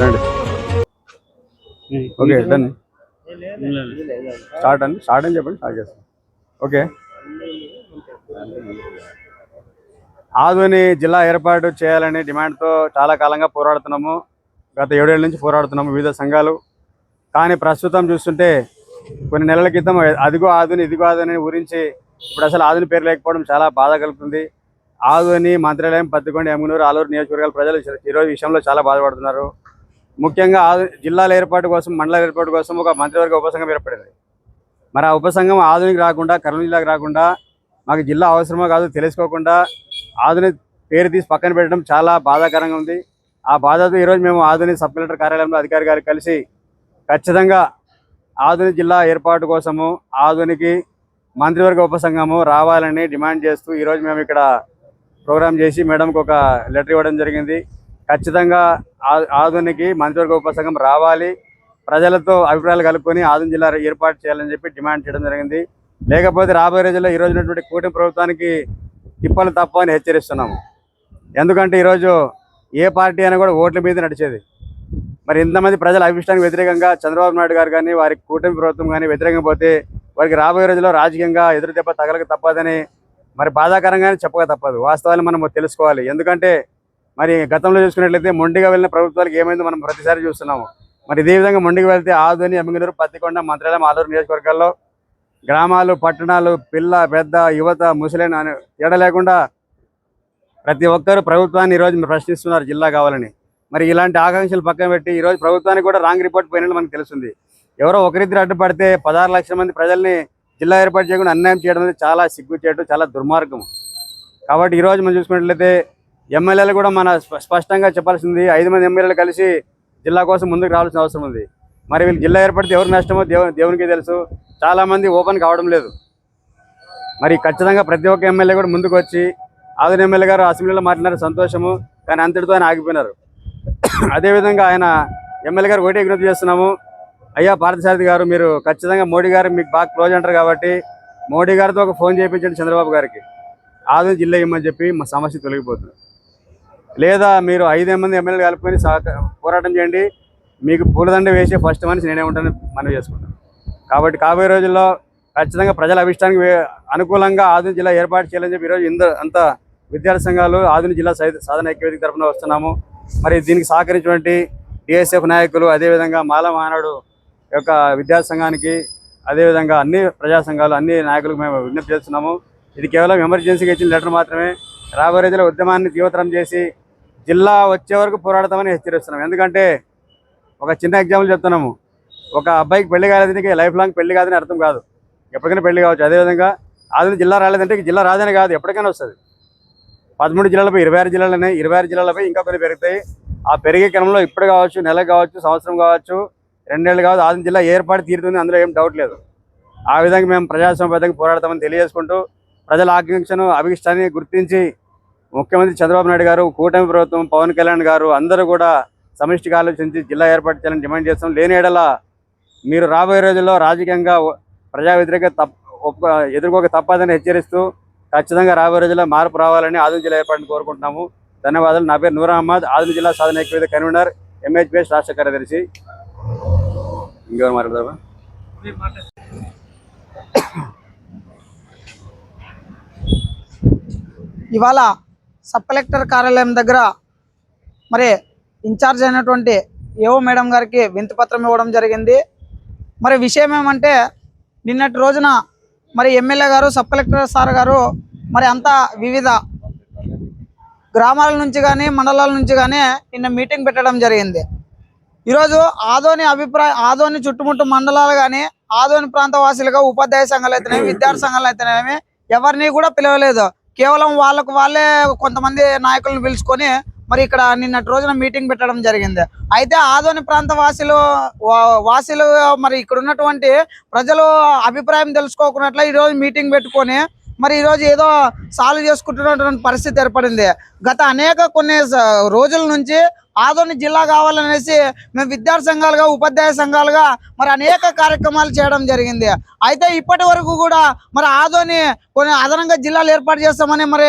రండి. Okay done start అండి. Start అని చెప్పండి స్టార్ట్ చేస్తాం. ఓకే. ఆధుని జిల్లా ఏర్పాటు చేయాలనే డిమాండ్తో చాలా కాలంగా పోరాడుతున్నాము. గత ఏడేళ్ళ నుంచి పోరాడుతున్నాము వివిధ సంఘాలు. కానీ ప్రస్తుతం చూస్తుంటే కొన్ని నెలల క్రితం అదిగో ఆధుని ఇదిగో ఆధుని గురించి ఇప్పుడు అసలు ఆధుని పేరు లేకపోవడం చాలా బాధ కలుగుతుంది. ఆధుని మంత్రాలయం పత్తికొండ ఎమ్గనూరు ఆలూరు నియోజకవర్గాల ప్రజలు ఈరోజు విషయంలో చాలా బాధపడుతున్నారు. ముఖ్యంగా జిల్లాల ఏర్పాటు కోసం మండలాల ఏర్పాటు కోసం ఒక మంత్రివర్గ ఉపసంఘం ఏర్పడింది. మరి ఆ ఉపసంఘం ఆధునిక రాకుండా కర్నూలు జిల్లాకు రాకుండా మాకు జిల్లా అవసరమో కాదు తెలుసుకోకుండా ఆధునిక పేరు తీసి పక్కన పెట్టడం చాలా బాధాకరంగా ఉంది. ఆ బాధతో ఈరోజు మేము ఆధునిక సబ్ కలెక్టర్ కార్యాలయంలో అధికారి గారికి కలిసి ఖచ్చితంగా ఆధునిక జిల్లా ఏర్పాటు కోసము ఆధునికి మంత్రివర్గ ఉపసంఘము రావాలని డిమాండ్ చేస్తూ ఈరోజు మేము ఇక్కడ ప్రోగ్రామ్ చేసి మేడంకి ఒక లెటర్ ఇవ్వడం జరిగింది. ఖచ్చితంగా ఆ- ఆధునికి మంత్రివర్గ ఉపసంఘం రావాలి. ప్రజలతో అభిప్రాయాలు కలుపుకొని ఆధునిక జిల్లా ఏర్పాటు చేయాలని చెప్పి డిమాండ్ చేయడం జరిగింది. లేకపోతే రాబోయే రోజుల్లో ఈ ఉన్నటువంటి కూటమి ప్రభుత్వానికి తిప్పలు తప్ప అని హెచ్చరిస్తున్నాము. ఎందుకంటే ఈరోజు ఏ పార్టీ అయినా కూడా ఓట్ల మీద నడిచేది. మరి ఇంతమంది ప్రజల అభిష్టానికి వ్యతిరేకంగా చంద్రబాబు నాయుడు గారు కానీ వారి కూటమి ప్రభుత్వం కానీ వ్యతిరేకంగా పోతే వారికి రాబోయే రోజుల్లో రాజకీయంగా ఎదురు దెబ్బ తగలక తప్పదని మరి బాధాకరంగానే చెప్పక తప్పదు. వాస్తవాలు మనం తెలుసుకోవాలి. ఎందుకంటే మరి గతంలో చూసుకున్నట్లయితే మొండిగా వెళ్ళిన ప్రభుత్వాలకు ఏమైందో మనం ప్రతిసారి చూస్తున్నాము. మరి ఇదే విధంగా మొండికి వెళ్తే ఆదోని ఎమ్మిగనూరు పత్తికొండ మంత్రాలయం ఆలూరు నియోజకవర్గాల్లో గ్రామాలు పట్టణాలు పిల్ల పెద్ద యువత ముసలిన అని తేడా లేకుండా ప్రతి ఒక్కరు ప్రభుత్వాన్ని ఈరోజు ప్రశ్నిస్తున్నారు జిల్లా కావాలని. మరి ఇలాంటి ఆకాంక్షలు పక్కన పెట్టి ఈరోజు ప్రభుత్వానికి కూడా రాంగ్ రిపోర్ట్ పోయినట్టు మనకు తెలుస్తుంది. ఎవరో ఒకరిద్దరు అడ్డుపడితే పదహారు లక్షల మంది ప్రజల్ని జిల్లా ఏర్పాటు చేయకుండా అన్యాయం చేయడం అనేది చాలా చేయడం చాలా దుర్మార్గం కాబట్టి ఈరోజు మనం చూసుకున్నట్లయితే ఎమ్మెల్యేలు కూడా మన స్ప- స్పష్టంగా చెప్పాల్సింది ఐదు మంది ఎమ్మెల్యేలు కలిసి జిల్లా కోసం ముందుకు రావాల్సిన అవసరం ఉంది. మరి వీళ్ళు జిల్లా ఏర్పడితే ఎవరు నష్టమో దేవు దేవునికి తెలుసు. చాలా మంది ఓపెన్ కావడం లేదు. మరి ఖచ్చితంగా ప్రతి ఒక్క ఎమ్మెల్యే కూడా ముందుకు వచ్చి ఆదిన ఎమ్మెల్యే గారు అసెంబ్లీలో మాట్లాడారు సంతోషము కానీ అంతటితో ఆయన ఆగిపోయినారు. అదేవిధంగా ఆయన ఎమ్మెల్యే గారు ఒకటే విజ్ఞప్తి చేస్తున్నాము అయ్యా పార్థసారథి గారు మీరు ఖచ్చితంగా మోడీ గారు మీకు బాగా క్లోజ్ అంటారు కాబట్టి మోడీ గారితో ఒక ఫోన్ చేయించండి చంద్రబాబు గారికి. ఆదిన జిల్లా ఇమ్మని చెప్పి మా సమస్య తొలగిపోతుంది. లేదా మీరు ఐదు మంది ఎమ్మెల్యేలు కలుపుకొని పోరాటం చేయండి. మీకు పూలదండ వేసే ఫస్ట్ మనిషి నేనే ఉంటాను మనవి చేసుకుంటాను. కాబట్టి కాబోయే రోజుల్లో ఖచ్చితంగా ప్రజల అభిష్టానికి అనుకూలంగా ఆధునిక జిల్లా ఏర్పాటు చేయాలని చెప్పి ఈరోజు ఇంత అంత విద్యార్థి సంఘాలు ఆధునిక జిల్లా సాధన ఐక్యవేదిక తరఫున వస్తున్నాము. మరి దీనికి సహకరించినటువంటి డిఎస్ఎఫ్ నాయకులు అదేవిధంగా మాల మహానాడు యొక్క విద్యా సంఘానికి అదేవిధంగా అన్ని ప్రజా సంఘాలు అన్ని నాయకులకు మేము విజ్ఞప్తి చేస్తున్నాము. ఇది కేవలం ఎమర్జెన్సీగా ఇచ్చిన లెటర్ మాత్రమే. రాబోయే రోజుల్లో ఉద్యమాన్ని తీవ్రతరం చేసి జిల్లా వచ్చే వరకు పోరాడతామని హెచ్చరిస్తున్నాం. ఎందుకంటే ఒక చిన్న ఎగ్జాంపుల్ చెప్తున్నాము. ఒక అబ్బాయికి పెళ్ళి కాలేదానికి లైఫ్ లాంగ్ పెళ్ళి కాదని అర్థం కాదు. ఎప్పటికైనా పెళ్ళి కావచ్చు. అదేవిధంగా ఆదిని జిల్లా రాలేదంటే జిల్లా రాదని కాదు. ఎప్పటికైనా వస్తుంది. పదమూడు జిల్లాలపై ఇరవై ఆరు జిల్లాలనే ఇరవై ఆరు జిల్లాలపై ఇంకా కొన్ని పెరుగుతాయి. ఆ పెరిగే క్రమంలో ఇప్పుడు కావచ్చు నెల కావచ్చు సంవత్సరం కావచ్చు రెండేళ్ళు కావచ్చు ఆదిని జిల్లా ఏర్పాటు తీరుతుంది అందులో ఏం డౌట్ లేదు. ఆ విధంగా మేము ప్రజాస్వామ్యబద్ధంగా పోరాడతామని తెలియజేసుకుంటూ ప్రజల ఆకాంక్షను అభిష్టాన్ని గుర్తించి ముఖ్యమంత్రి చంద్రబాబు నాయుడు గారు కూటమి ప్రభుత్వం పవన్ కళ్యాణ్ గారు అందరూ కూడా సమిష్టిగా ఆలోచించి జిల్లా ఏర్పాటు చేయాలని డిమాండ్ చేస్తాం లేని ఎడల మీరు రాబోయే రోజుల్లో రాజకీయంగా ప్రజా వ్యతిరేక తప్ప ఎదుర్కోక తప్పదని హెచ్చరిస్తూ ఖచ్చితంగా రాబోయే రోజుల్లో మార్పు రావాలని ఆదిలాబాద్ జిల్లా ఏర్పాటుని కోరుకుంటున్నాము. ధన్యవాదాలు. నా పేరు నూర్ అహ్మద్. ఆదిలాబాద్ జిల్లా సాధన ఎక్కువ కన్వీనర్ ఎంహెచ్పిఎస్ రాష్ట్ర కార్యదర్శి ఇంకెవరు మాట్లాడతారా? ఇవాళ సబ్ కలెక్టర్ కార్యాలయం దగ్గర మరి ఇన్ఛార్జ్ అయినటువంటి ఏవో మేడం గారికి వింతపత్రం ఇవ్వడం జరిగింది. మరి విషయం ఏమంటే నిన్నటి రోజున మరి ఎమ్మెల్యే గారు సబ్ కలెక్టర్ సార్ గారు మరి అంతా వివిధ గ్రామాల నుంచి కానీ మండలాల నుంచి కానీ నిన్న మీటింగ్ పెట్టడం జరిగింది. ఈరోజు ఆదోని అభిప్రాయం ఆదోని చుట్టుముట్టు మండలాలు కానీ ఆదోని ప్రాంత వాసులుగా ఉపాధ్యాయ సంఘాలు అయితేనేమి విద్యార్థి సంఘాలు అయితేనేమి ఎవరిని కూడా పిలవలేదు. కేవలం వాళ్ళకు వాళ్ళే కొంతమంది నాయకులను పిలుచుకొని మరి ఇక్కడ నిన్నటి రోజున మీటింగ్ పెట్టడం జరిగింది. అయితే ఆదోని ప్రాంత వాసులు వా- వాసులు మరి ఇక్కడ ఉన్నటువంటి ప్రజలు అభిప్రాయం తెలుసుకోకున్నట్ల ఈ రోజు మీటింగ్ పెట్టుకొని మరి ఈ రోజు ఏదో సాల్వ్ చేసుకుంటున్నటువంటి పరిస్థితి ఏర్పడింది. గత అనేక కొన్ని రోజుల నుంచి ఆదోని జిల్లా కావాలనేసి మేము విద్యార్థి సంఘాలుగా ఉపాధ్యాయ సంఘాలుగా మరి అనేక కార్యక్రమాలు చేయడం జరిగింది. అయితే ఇప్పటి వరకు కూడా మరి ఆదోని కొన్ని అదనంగా జిల్లాలు ఏర్పాటు చేస్తామని మరి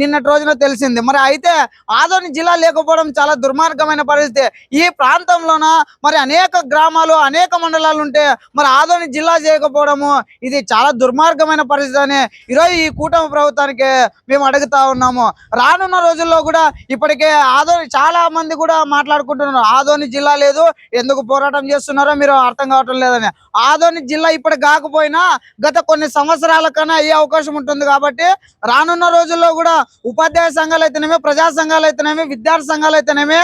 నిన్నటి రోజున తెలిసింది. మరి అయితే ఆదోని జిల్లా లేకపోవడం చాలా దుర్మార్గమైన పరిస్థితి. ఈ ప్రాంతంలోన మరి అనేక గ్రామాలు అనేక మండలాలు ఉంటే మరి ఆదోని జిల్లా చేయకపోవడము ఇది చాలా దుర్మార్గమైన పరిస్థితి అని ఈరోజు ఈ కూటమి ప్రభుత్వానికి మేము అడుగుతా ఉన్నాము. రానున్న రోజుల్లో కూడా ఇప్పటికే ఆదోని చాలా మంది కూడా మాట్లాడుకుంటున్నారు. ఆదోని జిల్లా లేదు. ఎందుకు పోరాటం చేస్తున్నారో మీరు అర్థం కావటం లేదని. ఆదోని జిల్లా ఇప్పుడు కాకపోయినా గత కొన్ని సంవత్సరాల కన్నా అయ్యే అవకాశం ఉంటుంది కాబట్టి రానున్న రోజుల్లో కూడా ఉపాధ్యాయ సంఘాలు అయితేనేమి ప్రజా సంఘాలు అయితేనేమి విద్యార్థి సంఘాలు అయితేనేమి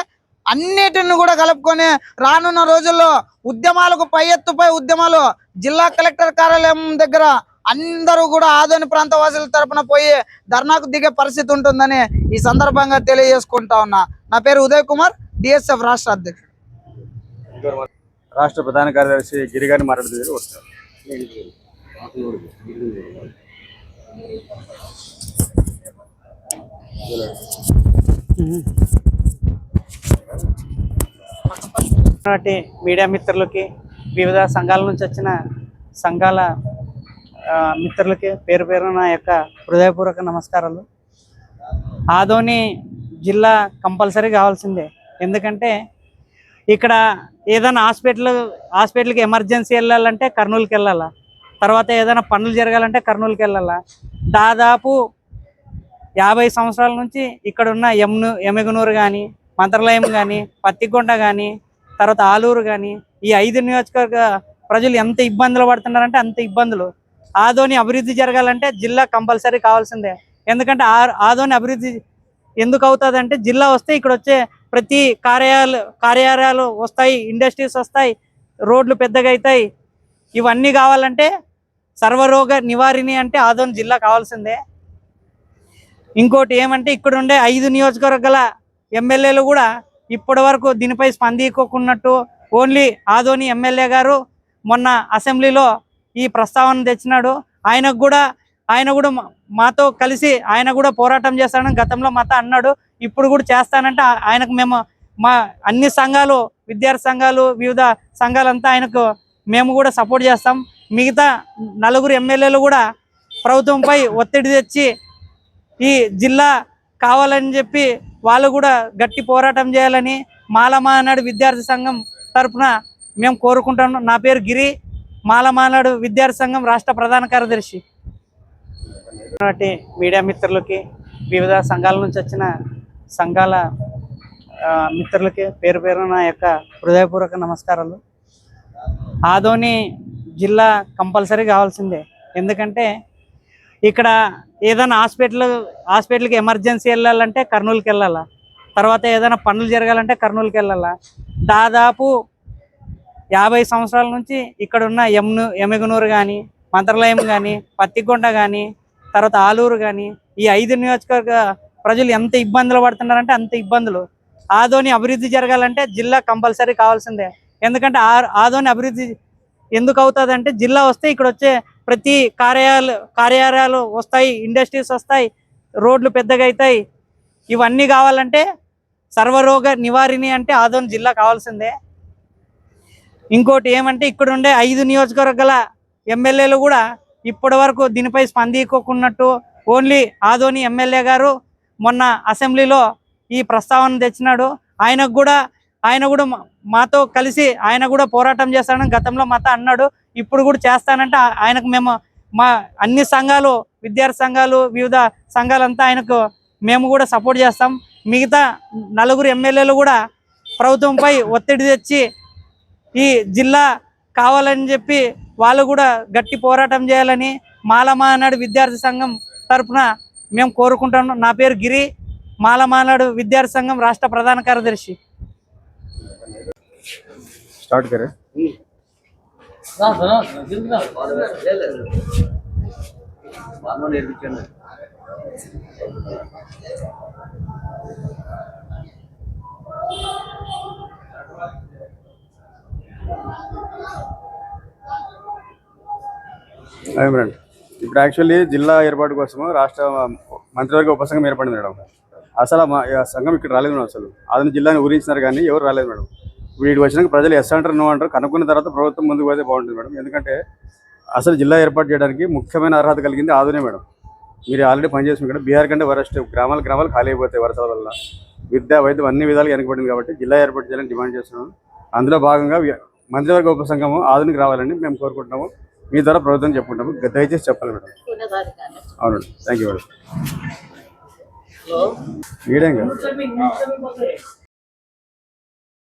అన్నిటిని కూడా కలుపుకొని రానున్న రోజుల్లో ఉద్యమాలకు పై ఎత్తుపై ఉద్యమాలు జిల్లా కలెక్టర్ కార్యాలయం దగ్గర అందరూ కూడా ఆదోని ప్రాంత వాసుల తరపున పోయి ధర్నాకు దిగే పరిస్థితి ఉంటుందని ఈ సందర్భంగా తెలియజేసుకుంటా ఉన్నా. నా పేరు ఉదయ్ కుమార్ డిఎస్ఎఫ్ రాష్ట్ర అధ్యక్షుడు. రాష్ట్ర ప్రధాన కార్యదర్శి గిరిగారిని మాట్లాడుతుంది వస్తారు నాటి మీడియా మిత్రులకి వివిధ సంఘాల నుంచి వచ్చిన సంఘాల మిత్రులకి పేరు పేరు నా యొక్క హృదయపూర్వక నమస్కారాలు. ఆదోని జిల్లా కంపల్సరీ కావాల్సిందే. ఎందుకంటే ఇక్కడ ఏదైనా హాస్పిటల్ హాస్పిటల్కి ఎమర్జెన్సీ వెళ్ళాలంటే కర్నూలుకి వెళ్ళాలా? తర్వాత ఏదైనా పనులు జరగాలంటే కర్నూలుకి వెళ్ళాలా? దాదాపు యాభై సంవత్సరాల నుంచి ఇక్కడ ఉన్న యమును యమగనూరు కానీ మంత్రాలయం కానీ పత్తికొండ కానీ తర్వాత ఆలూరు కానీ ఈ ఐదు నియోజకవర్గ ప్రజలు ఎంత ఇబ్బందులు పడుతున్నారంటే అంత ఇబ్బందులు. ఆదోని అభివృద్ధి జరగాలంటే జిల్లా కంపల్సరీ కావాల్సిందే. ఎందుకంటే ఆ ఆదోని అభివృద్ధి ఎందుకు అవుతుంది అంటే జిల్లా వస్తే ఇక్కడ వచ్చే ప్రతి కార్యాలు కార్యాలయాలు వస్తాయి ఇండస్ట్రీస్ వస్తాయి రోడ్లు పెద్దగా అవుతాయి ఇవన్నీ కావాలంటే సర్వరోగ నివారిణి అంటే ఆదోని జిల్లా కావాల్సిందే. ఇంకోటి ఏమంటే ఇక్కడ ఉండే ఐదు నియోజకవర్గాల ఎమ్మెల్యేలు కూడా ఇప్పటి వరకు దీనిపై స్పందించుకున్నట్టు ఓన్లీ ఆదోని ఎమ్మెల్యే గారు మొన్న అసెంబ్లీలో ఈ ప్రస్తావన తెచ్చినాడు. ఆయనకు కూడా ఆయన కూడా మాతో కలిసి ఆయన కూడా పోరాటం చేస్తాడని గతంలో మాతో అన్నాడు. ఇప్పుడు కూడా చేస్తానంటే ఆయనకు మేము మా అన్ని సంఘాలు విద్యార్థి సంఘాలు వివిధ సంఘాలంతా ఆయనకు మేము కూడా సపోర్ట్ చేస్తాం. మిగతా నలుగురు ఎమ్మెల్యేలు కూడా ప్రభుత్వంపై ఒత్తిడి తెచ్చి ఈ జిల్లా కావాలని చెప్పి వాళ్ళు కూడా గట్టి పోరాటం చేయాలని మాలమానాడు విద్యార్థి సంఘం తరపున మేము కోరుకుంటాము నా పేరు గిరి. మాలమానాడు విద్యార్థి సంఘం రాష్ట్ర ప్రధాన కార్యదర్శి. మీడియా మిత్రులకి వివిధ సంఘాల నుంచి వచ్చిన సంఘాల మిత్రులకి పేరు పేరు నా యొక్క హృదయపూర్వక నమస్కారాలు. ఆదోని జిల్లా కంపల్సరీ కావాల్సిందే. ఎందుకంటే ఇక్కడ ఏదైనా హాస్పిటల్ హాస్పిటల్కి ఎమర్జెన్సీ వెళ్ళాలంటే కర్నూలుకి వెళ్ళాలా? తర్వాత ఏదైనా పనులు జరగాలంటే కర్నూలుకి వెళ్ళాలా? దాదాపు యాభై సంవత్సరాల నుంచి ఇక్కడ ఉన్న యమును కానీ మంత్రాలయం కానీ పత్తికొండ కానీ తర్వాత ఆలూరు కానీ ఈ ఐదు నియోజకవర్గ ప్రజలు ఎంత ఇబ్బందులు పడుతున్నారంటే అంత ఇబ్బందులు. ఆదోని అభివృద్ధి జరగాలంటే జిల్లా కంపల్సరీ కావాల్సిందే. ఎందుకంటే ఆ- ఆదోని అభివృద్ధి ఎందుకు అవుతుంది అంటే జిల్లా వస్తే ఇక్కడ వచ్చే ప్రతి కార్యాలు కార్యాలయాలు వస్తాయి ఇండస్ట్రీస్ వస్తాయి రోడ్లు పెద్దగా అవుతాయి ఇవన్నీ కావాలంటే సర్వరోగ నివారిణి అంటే ఆదోని జిల్లా కావాల్సిందే. ఇంకోటి ఏమంటే ఇక్కడ ఉండే ఐదు నియోజకవర్గాల ఎమ్మెల్యేలు కూడా ఇప్పటి వరకు దీనిపై స్పందించుకున్నట్టు ఓన్లీ ఆదోని ఎమ్మెల్యే గారు మొన్న అసెంబ్లీలో ఈ ప్రస్తావన తెచ్చినాడు. ఆయనకు కూడా ఆయన కూడా మాతో కలిసి ఆయన కూడా పోరాటం చేస్తానని గతంలో మాతో అన్నాడు. ఇప్పుడు కూడా చేస్తానంటే ఆయనకు మేము మా అన్ని సంఘాలు విద్యార్థి సంఘాలు వివిధ సంఘాలంతా ఆయనకు మేము కూడా సపోర్ట్ చేస్తాం. మిగతా నలుగురు ఎమ్మెల్యేలు కూడా ప్రభుత్వంపై ఒత్తిడి తెచ్చి ఈ జిల్లా కావాలని చెప్పి వాళ్ళు కూడా గట్టి పోరాటం చేయాలని మాలమానాడు విద్యార్థి సంఘం తరపున మేము కోరుకుంటాము నా పేరు గిరి. మాలమానాడు విద్యార్థి సంఘం రాష్ట్ర ప్రధాన కార్యదర్శి. స్టార్ట్ కరే. ఇప్పుడు యాక్చువల్లీ జిల్లా ఏర్పాటు కోసము రాష్ట్ర మంత్రివర్గ ఉపసంఘం ఏర్పడింది మేడం. అసలు మా సంఘం ఇక్కడ రాలేదు మేడం అసలు. ఆదిన జిల్లాని ఊరించినారు కానీ ఎవరు రాలేదు మేడం. వీటి వచ్చినాక ప్రజలు ఎస్ అంటారు నో అంటారు కనుక్కున్న తర్వాత ప్రభుత్వం ముందుకు పోతే బాగుంటుంది మేడం. ఎందుకంటే అసలు జిల్లా ఏర్పాటు చేయడానికి ముఖ్యమైన అర్హత కలిగింది ఆదునే మేడం. మీరు ఆల్రెడీ పనిచేసిన ఇక్కడ బీహార్ కంటే వరస్ట్ గ్రామాలు గ్రామాలు ఖాళీ అయిపోతాయి వరసల వల్ల. విద్య వైద్యం అన్ని విధాలుగా వెనకబడింది కాబట్టి జిల్లా ఏర్పాటు చేయాలని డిమాండ్ చేస్తున్నాం. అందులో భాగంగా మంత్రివర్గ ఉపసంఘము ఆధునిక రావాలని మేము కోరుకుంటున్నాము. మీ ద్వారా ప్రభుత్వం చెప్పుకుంటాము. దయచేసి చెప్పాలి మేడం. అవునండి. Thank you madam. మీడియం కదా